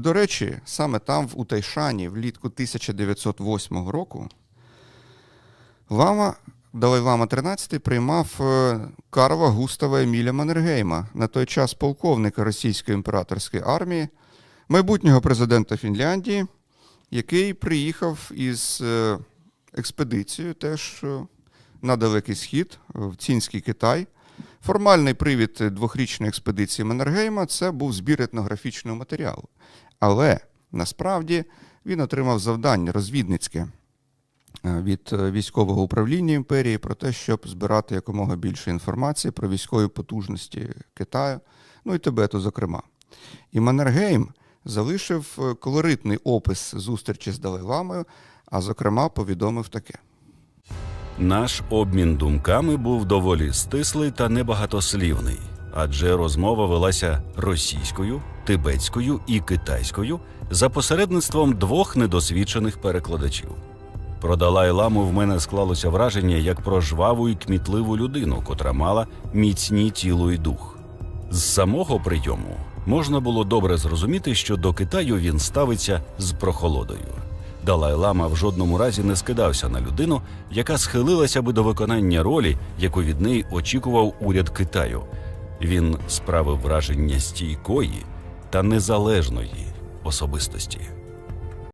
До речі, саме там, в Утайшані, влітку 1908 року, лама, Далай-Лама 13 приймав е, Карла Густава Еміля Маннергейма, на той час полковника Російської імператорської армії, майбутнього президента Фінляндії, який приїхав із е, експедицією теж е, на Далекий Схід, в Цінський Китай. Формальний привід двохрічної експедиції Маннергейма це був збір етнографічного матеріалу. Але насправді він отримав завдання розвідницьке е, від е, військового управління імперії про те, щоб збирати якомога більше інформації про військові потужності Китаю, ну і Тибету, зокрема. І Маннергейм залишив е, колоритний опис зустрічі з Далай-Ламою, а зокрема повідомив таке. Наш обмін думками був доволі стислий та небагатослівний, адже розмова велася російською, тибетською і китайською за посередництвом двох недосвідчених перекладачів. Про Далай-ламу в мене склалося враження як про жваву і кмітливу людину, котра мала міцні тіло і дух. З самого прийому можна було добре зрозуміти, що до Китаю він ставиться з прохолодою. Далай-лама в жодному разі не скидався на людину, яка схилилася би до виконання ролі, яку від неї очікував уряд Китаю. Він справив враження стійкої та незалежної особистості.